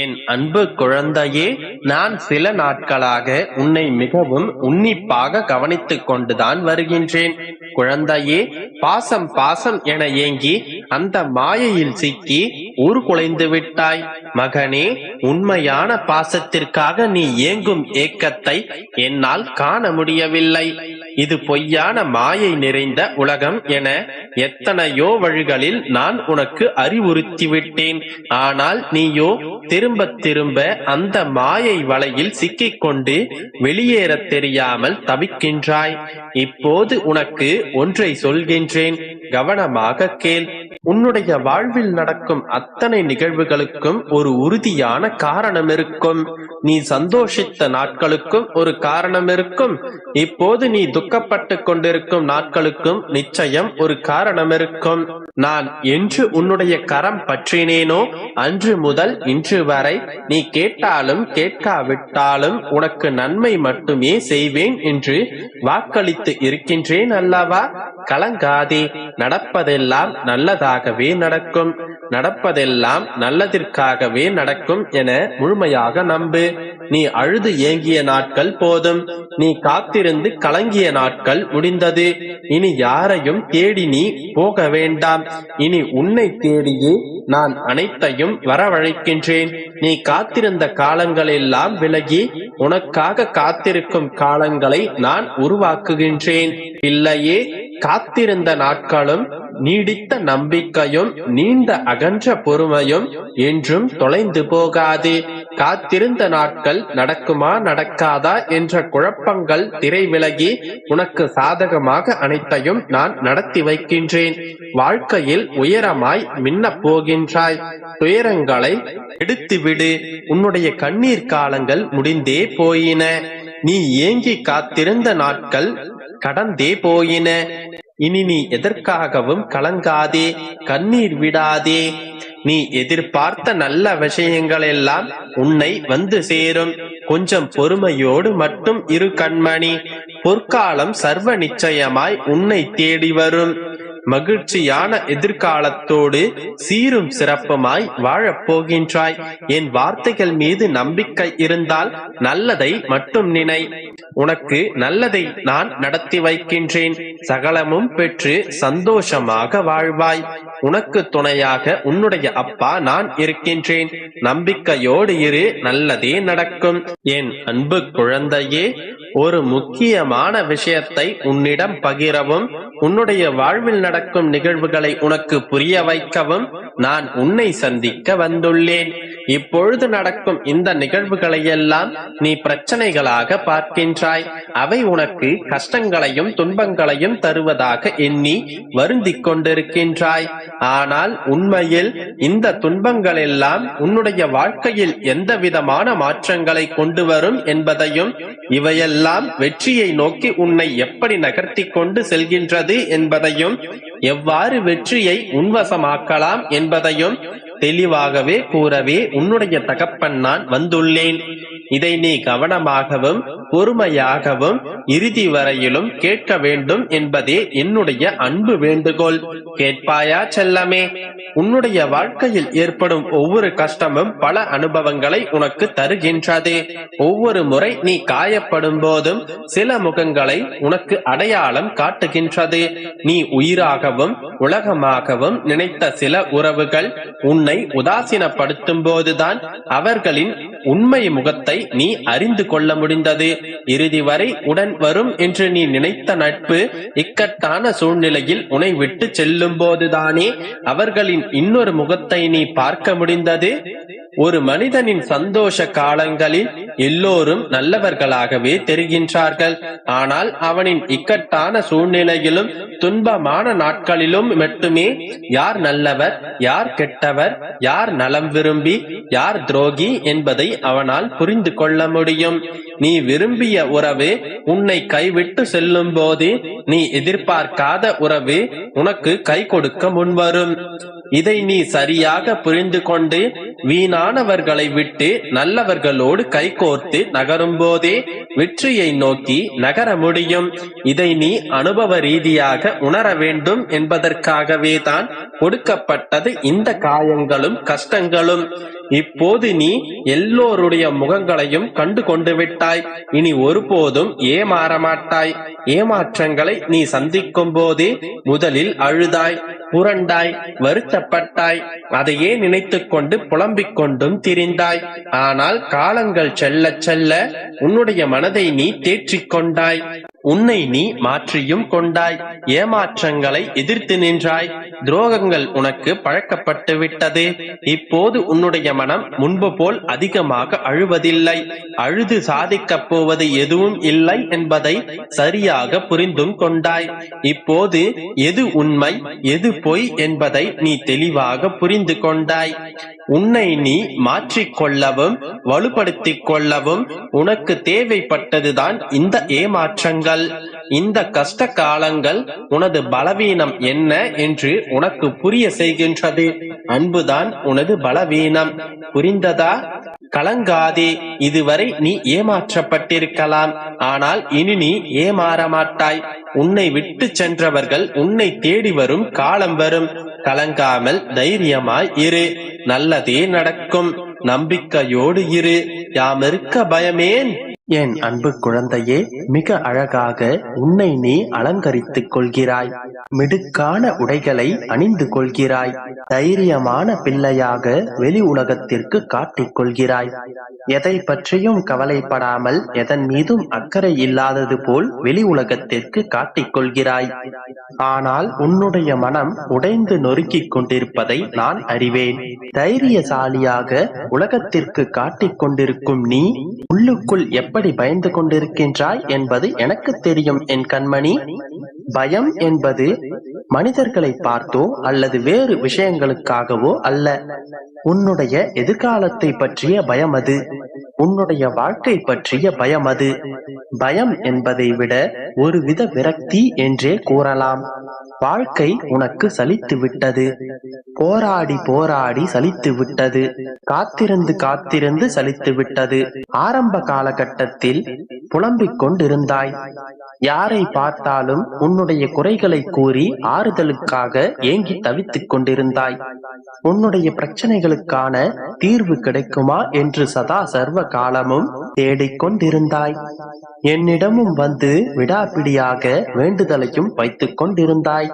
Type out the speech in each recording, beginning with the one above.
என் அன்பு குழந்தையே நான் சில நாட்களாக உன்னை மிகவும் உன்னிப்பாக கவனித்துக் கொண்டுதான் வருகின்றேன். குழந்தையே பாசம் பாசம் என ஏங்கி அந்த மாயையில் சிக்கி ஊர் குலைந்து விட்டாய். மகனே உண்மையான பாசத்திற்காக நீ ஏங்கும் ஏக்கத்தை என்னால் காண முடியவில்லை. இது பொய்யான மாயை நிறைந்த உலகம் என எத்தனையோ வழிகளில் நான் உனக்கு அறிவுறுத்திவிட்டேன். ஆனால் நீயோ திரும்ப திரும்ப அந்த மாயை வலையில் சிக்கிக்கொண்டு வெளியேறத் தெரியாமல் தவிக்கின்றாய். இப்போது உனக்கு ஒன்றை சொல்கின்றேன். கவனமாக கேள். உன்னுடைய வாழ்வில் நடக்கும் அத்தனை நிகழ்வுகளுக்கும் ஒரு உறுதியான காரணம் இருக்கும். நீ சந்தோஷித்த நாட்களுக்கும் ஒரு காரணம் இருக்கும். இப்போது நீ துக்கப்பட்டு கொண்டிருக்கும் நாட்களுக்கும் நிச்சயம் ஒரு காரணம் இருக்கும். நான் என்று உன்னுடைய கரம் பற்றினேனோ? அன்று முதல் இன்று வரை நீ கேட்டாலும் கேட்காவிட்டாலும் உனக்கு நன்மை மட்டுமே செய்வேன் என்று வாக்களித்து இருக்கின்றேன் அல்லவா? கலங்காதே நடப்பதெல்லாம் நல்லதா? நல்லதாகவே நடக்கும். நடப்பதெல்லாம் நல்லதிற்காகவே நடக்கும் என முழுமையாக நம்பு. நீ அழுது ஏங்கிய நாட்கள் போதும். நீ காத்திருந்து கலங்கிய நாட்கள் முடிந்தது. இனி யாரையும் தேடி நீ போக வேண்டாம். இனி உன்னை தேடியே நான் அனைத்தையும் வரவழைக்கின்றேன். நீ காத்திருந்த காலங்களெல்லாம் விலகி உனக்காக காத்திருக்கும் காலங்களை நான் உருவாக்குகின்றேன். இல்லையே காத்திருந்த நாட்களும் நீடித்த நம்பிக்கையும் நீண்ட அகன்ற பொறுமையும் என்றும் தொலைந்து போகாது. காத்திருந்த நாட்கள் நடக்குமா நடக்காதா என்ற குழப்பங்கள் திரை விலகி உனக்கு சாதகமாக அனைத்தையும் நான் நடத்தி வைக்கின்றேன். வாழ்க்கையில் உயரமாய் மின்னப் போகின்றாய். துயரங்களை எடுத்துவிடு. உன்னுடைய கண்ணீர் காலங்கள் முடிந்தே போயின. நீ ஏங்கி காத்திருந்த நாட்கள் கடந்தே போயின. இனி நீ எதற்காகவும் கலங்காதே கண்ணீர் விடாதே. நீ எதிர்பார்த்த நல்ல விஷயங்கள் எல்லாம் உன்னை வந்து சேரும். கொஞ்சம் பொறுமையோடு மட்டும் இரு கண்மணி. பொற்காலம் சர்வ நிச்சயமாய் உன்னை தேடி வரும். மகிழ்ச்சியான எதிர்காலத்தோடு சீரும் சிறப்புமாய் வாழப் போகின்றாய் என் வார்த்தைகள் மீது நம்பிக்கை இருந்தால் நல்லதை மட்டும் நினை. உனக்கு நல்லதை நான் நடத்தி வைக்கின்றேன். சகலமும் பெற்று சந்தோஷமாக வாழ்வாய். உனக்கு துணையாக உன்னுடைய அப்பா நான் இருக்கின்றேன். நம்பிக்கையோடு இரு நல்லதே நடக்கும். என் அன்பு குழந்தையே ஒரு முக்கியமான விஷயத்தை உன்னிடம் பகிரவும் உன்னுடைய வாழ்வில் நடக்கும் நிகழ்வுகளை உனக்கு புரிய வைக்கவும் நான் உன்னை சந்திக்க வந்துள்ளேன். இப்பொழுது நடக்கும் இந்த நிகழ்வுகளை எல்லாம் நீ பிரச்சனைகளாக பார்க்கின்றாய். அவை உனக்கு கஷ்டங்களையும் துன்பங்களையும் தருவதாக எண்ணி வருந்திக் கொண்டிருக்கின்றாய். ஆனால் உண்மையில் இந்த துன்பங்கள் எல்லாம் உன்னுடைய வாழ்க்கையில் எந்த விதமான மாற்றங்களை கொண்டு வரும் என்பதையும் இவையெல்லாம் வெற்றியை நோக்கி உன்னை எப்படி நகர்த்தி கொண்டு செல்கின்றது என்பதையும் எவ்வாறு வெற்றியை உன்வசமாக்கலாம் என்பதையும் தெளிவாகவே கூறவே உன்னுடைய தகப்பன் நான் வந்துள்ளேன். இதை நீ கவனமாகவும் பொறுமையாகவும் இறுதி வரையிலும் கேட்க வேண்டும் என்பதே என்னுடைய அன்பு வேண்டுகோள். கேட்பாயா செல்லமே? உன்னுடைய வாழ்க்கையில் ஏற்படும் ஒவ்வொரு கஷ்டமும் பல அனுபவங்களை உனக்கு தருகின்றது. ஒவ்வொரு முறை நீ காயப்படும் போதும் சில முகங்களை உனக்கு அடையாளம் காட்டுகின்றது. நீ உயிராகவும் உலகமாகவும் நினைத்த சில உறவுகள் உன்னை உதாசீனப்படுத்தும் போதுதான் அவர்களின் உண்மை முகத்தை நீ அறிந்து கொள்ள முடிந்தது. இறுதி வரை உடன் வரும் என்று நீ நினைத்த நட்பு இக்கட்டான சூழ்நிலையில் உனை விட்டு செல்லும் போதுதானே அவர்களின் இன்னொரு முகத்தை நீ பார்க்க முடிந்தது? ஒரு மனிதனின் சந்தோஷ காலங்களில் எல்லோரும் நல்லவர்களாகவே தெரிகின்றார்கள். ஆனால் அவனின் இக்கட்டான சூழ்நிலையிலும் துன்பமான நாட்களிலும் மட்டுமே யார் நல்லவர் யார் கெட்டவர் யார் நலம் விரும்பி யார் துரோகி என்பதை அவனால் புரிந்து கொள்ள முடியும். நீ விரும்பிய உறவு உன்னை கைவிட்டு செல்லும் போது நீ எதிர்பார்க்காத உறவு உனக்கு கை கொடுக்க முன்வரும். இதை நீ சரியாக புரிந்து கொண்டு வீணானவர்களை விட்டு நல்லவர்களோடு கைகோர்த்து நகரும் போதே வெற்றியை நோக்கி நகர முடியும். இதை நீ அனுபவ ரீதியாக உணர வேண்டும் என்பதற்காகவே தான் கொடுக்கப்பட்டது இந்த காயங்களும் கஷ்டங்களும். இப்போது நீ எல்லோருடைய முகங்களையும் கண்டு கொண்டு விட்டாய் இனி ஒருபோதும் ஏமாற மாட்டாய் ஏமாற்றங்களை நீ சந்திக்கும் போதே முதலில் அழுதாய். புரண்டாய் வருத்தப்பட்டாய். அதையே நினைத்துக் கொண்டு புலம்பிக் கொண்டும் திரிந்தாய். ஆனால் காலங்கள் செல்ல செல்ல உன்னுடைய மனதை நீ தேற்றிக் கொண்டாய். உன்னை நீ மாற்றியும் கொண்டாய். ஏமாற்றங்களை எதிர்த்து நின்றாய். துரோகங்கள் உனக்கு பழக்கப்பட்டு விட்டது. இப்போது உன்னுடைய மனம் முன்பு போல் அதிகமாக அழுவதில்லை. அழுது சாதிக்கப் போவது எதுவும் இல்லை என்பதை சரியாக புரிந்தும் கொண்டாய். இப்போது எது உண்மை எது பொய் என்பதை நீ தெளிவாக புரிந்து கொண்டாய். உன்னை நீ மாற்றிக்கொள்ளவும் வலுப்படுத்திக் கொள்ளவும் உனக்கு தேவைப்பட்டதுதான் இந்த ஏமாற்றங்கள். இந்த கஷ்ட காலங்கள் உனது பலவீனம் என்ன என்று உனக்கு புரிய செய்கின்றது. அன்புதான் உனது பலவீனம். புரிந்ததா? கலங்காதே இதுவரை நீ ஏமாற்றப்பட்டிருக்கலாம். ஆனால் இனி நீ ஏமாற மாட்டாய் உன்னை விட்டு சென்றவர்கள் உன்னை தேடி வரும் காலம் வரும். கலங்காமல் தைரியமாய் இரு. நல்லதே நடக்கும். நம்பிக்கையோடு இரு. யாமிருக்க பயமேன்? என் அன்பு குழந்தையே மிக அழகாக உன்னை நீ அலங்கரித்துக் கொள்கிறாய். மிடுக்கான உடைகளை அணிந்து கொள்கிறாய். தைரியமான பிள்ளையாக வெளி உலகத்திற்கு காட்டிக் கொள்கிறாய். எதை பற்றியும் கவலைப்படாமல் எதன் மீதும் அக்கறை இல்லாதது போல் வெளி உலகத்திற்கு காட்டிக் கொள்கிறாய். ஆனால் உன்னுடைய மனம் உடைந்து நொறுக்கிக் கொண்டிருப்பதை நான் அறிவேன். தைரியசாலியாக உலகத்திற்கு காட்டிக் கொண்டிருக்கும் நீ உள்ளுக்குள் எப்படி பயந்து கொண்டிருக்கின்றாய் என்பது எனக்கு தெரியும் என் கண்மணி. பயம் என்பது மனிதர்களை பார்த்தோ அல்லது வேறு விஷயங்களுக்காகவோ அல்ல. உன்னுடைய எதிர்காலத்தை பற்றிய பயம் அது உன்னுடைய வாழ்க்கை பற்றிய பயம் அது பயம் என்பதை விட ஒருவித விரக்தி என்றே கூறலாம். வாழ்க்கை உனக்கு சலித்து விட்டது போராடி போராடி சலித்து விட்டது காத்திருந்து காத்திருந்து சலித்து விட்டது ஆரம்ப காலகட்டத்தில் புலம்பிக் கொண்டிருந்தாய். யாரை பார்த்தாலும் உன்னுடைய குறைகளை கூறி ஆறுதலுக்காக ஏங்கி தவித்துக் கொண்டிருந்தாய். உன்னுடைய பிரச்சனைகளுக்கான தீர்வு கிடைக்குமா என்று சதா சர்வ காலமும் தேடிக்கொண்டிருந்தாய். என்னிடமும் வந்து விடாப்பிடியாக வேண்டுதலையும் வைத்துக் கொண்டிருந்தாய்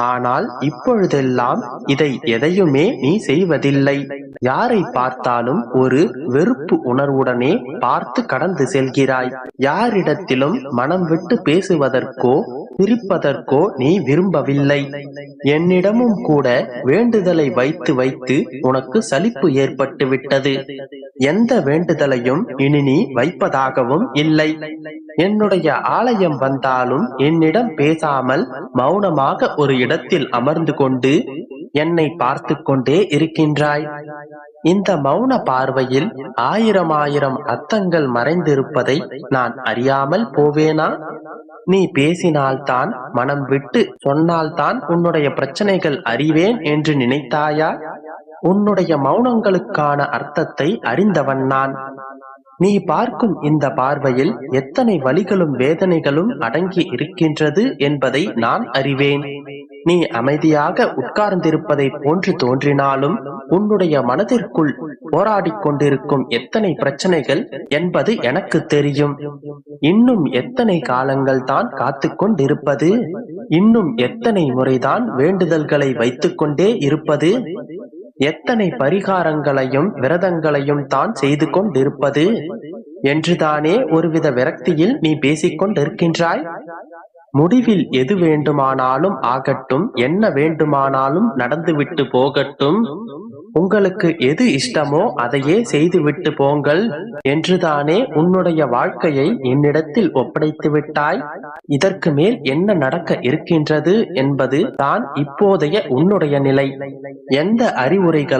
ஆனால் இப்பொழுதெல்லாம் இதை எதையுமே நீ செய்வதில்லை. யாரை பார்த்தாலும் ஒரு வெறுப்பு உணர்வுடனே பார்த்து கடந்து செல்கிறாய். யாரிடத்திலும் மனம் விட்டு பேசுவதற்கோ பிரிப்பதற்கோ நீ விரும்பவில்லை. என்னிடமும் கூட வேண்டுதலை வைத்து வைத்து உனக்கு சலிப்பு ஏற்பட்டு விட்டது எந்த வேண்டுதலையும் இனி நீ வைப்பதாகவும் இல்லை. என்னுடைய ஆலயம் வந்தாலும் என்னிடம் பேசாமல் மௌனமாக ஒரு இடத்தில் அமர்ந்து கொண்டு என்னை பார்த்து கொண்டே இருக்கின்றாய். இந்த மௌன பார்வையில் ஆயிரம் ஆயிரம் அர்த்தங்கள் மறைந்திருப்பதை நான் அறியாமல் போவேனா? நீ பேசினால்தான் மனம் விட்டு சொன்னால்தான் உன்னுடைய பிரச்சனைகள் அறிவேன் என்று நினைத்தாயா? உன்னுடைய மௌனங்களுக்கான அர்த்தத்தை அறிந்தவன் நான். நீ பார்க்கும் இந்த பார்வையில் எத்தனை வழிகளும் வேதனைகளும் அடங்கி இருக்கின்றது என்பதை நான் அறிவேன். நீ அமைதியாக உட்கார்ந்திருப்பதை போன்று தோன்றினாலும் உன்னுடைய மனதிற்குள் போராடி கொண்டிருக்கும் எத்தனை பிரச்சனைகள் என்பது எனக்கு தெரியும். இன்னும் எத்தனை காலங்கள் தான் காத்து கொண்டிருப்பது? இன்னும் எத்தனை முறைதான் வேண்டுதல்களை வைத்துக்கொண்டே இருப்பது? எத்தனை பரிகாரங்களையும் விரதங்களையும் தான் செய்து கொண்டிருப்பது? என்றுதானே ஒருவித விரக்தியில் நீ பேசிக்கொண்டிருக்கின்றாய்? முடிவில் எது வேண்டுமானாலும் ஆகட்டும் என்ன வேண்டுமானாலும் நடந்துவிட்டு போகட்டும். உங்களுக்கு எது இஷ்டமோ அதையே செய்துவிட்டு போங்கள் என்றுதானே உன்னுடைய வாழ்க்கையை என்னிடத்தில் ஒப்படைத்து விட்டாய்? இதற்கு மேல் என்ன நடக்க இருக்கின்றது என்பது தான் இப்போதைய உன்னுடைய நிலை. எந்த அறிவுரைகளை